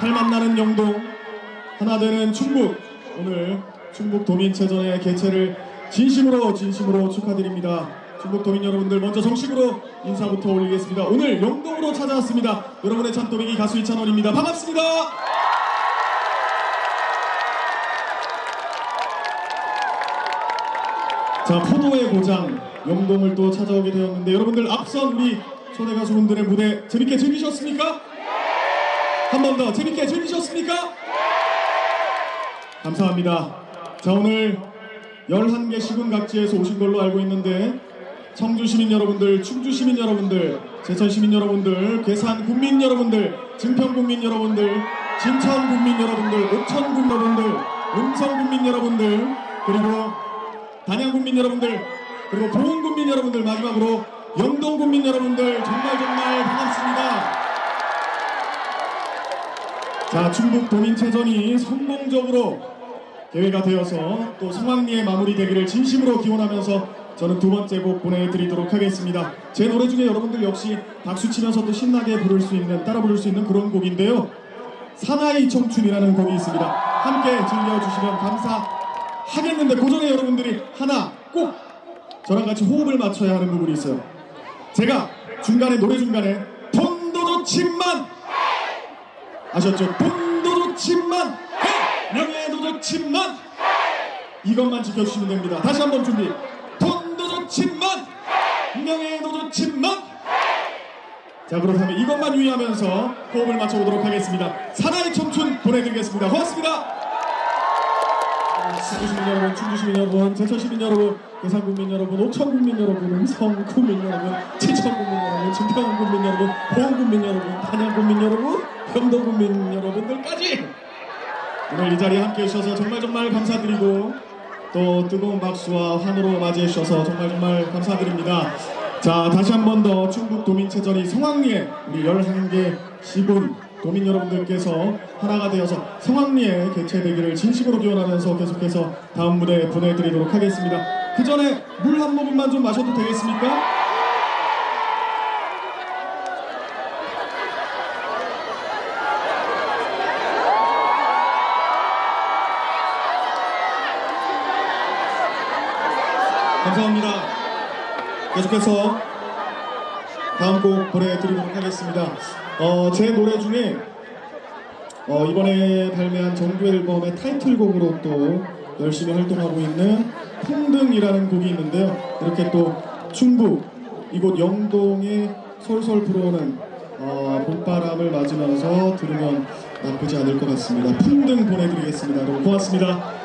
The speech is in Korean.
살 만나는 영동 하나 되는 충북 오늘 충북 도민체전의 개최를 진심으로 진심으로 축하드립니다. 충북 도민 여러분들 먼저 정식으로 인사부터 올리겠습니다. 오늘 영동으로 찾아왔습니다. 여러분의 참도배기 가수 이찬원입니다. 반갑습니다. 자 포도의 고장 영동을 또 찾아오게 되었는데 여러분들 앞선 우리 초대 가수분들의 무대 재밌게 즐기셨습니까? 한 번 더 재밌게 즐기셨습니까? 감사합니다. 자 오늘 11개 시군 각지에서 오신 걸로 알고 있는데 청주 시민 여러분들, 충주 시민 여러분들, 제천 시민 여러분들, 괴산 국민 여러분들, 증평 국민 여러분들, 진천 국민 여러분들, 옥천 국민 여러분들, 음성 국민 여러분들, 그리고 단양 국민 여러분들, 그리고 보은 국민 여러분들, 마지막으로 영동 국민 여러분들 정말 정말 반갑습니다. 자, 충북 도민체전이 성공적으로 대회가 되어서 또 성황리에 마무리되기를 진심으로 기원하면서 저는 두 번째 곡 보내드리도록 하겠습니다. 제 노래 중에 여러분들 역시 박수 치면서 또 신나게 부를 수 있는, 따라 부를 수 있는 그런 곡인데요. 사나이 청춘이라는 곡이 있습니다. 함께 즐겨주시면 감사하겠는데 그 전에 여러분들이 하나 꼭 저랑 같이 호흡을 맞춰야 하는 부분이 있어요. 제가 중간에 노래 중간에 돈도 좋지만 아셨죠? 돈도 좋지만 헤이! 명예도 좋지만 이것만 지켜주시면 됩니다. 다시 한번 준비. 돈도 좋지만 명예도 좋지만 자 그렇다면 이것만 유의하면서 호흡을 맞춰보도록 하겠습니다. 사나이 청춘 보내드리겠습니다. 고맙습니다. 시민 여러분, 충주 시민 여러분, 제천 시민 여러분, 괴산 국민 여러분, 옥천 국민 여러분, 음성 국민 여러분, 칠천 국민 여러분, 증평 국민 여러분, 보은 국민 여러분, 단양 국민 여러분, 영도 국민 여러분들까지 오늘 이 자리에 함께 해주셔서 정말 정말 감사드리고 또 뜨거운 박수와 환호로 맞이해 주셔서 정말 정말 감사드립니다. 자 다시 한 번 더 충북 도민체전이 성황리에 우리 11개 시군 도민 여러분들께서 하나가 되어서 성황리에 개최되기를 진심으로 기원하면서 계속해서 다음 무대 보내드리도록 하겠습니다. 그 전에 물 한 모금만 좀 마셔도 되겠습니까? 감사합니다. 계속해서 다음 곡 보내드리도록 하겠습니다. 어, 제 노래 중에 어, 이번에 발매한 정규 앨범의 타이틀곡으로 또 열심히 활동하고 있는 풍등이라는 곡이 있는데요. 이렇게 또 충북 이곳 영동에 솔솔 불어오는 어, 봄바람을 맞으면서 들으면 나쁘지 않을 것 같습니다. 풍등 보내드리겠습니다. 여러분 고맙습니다.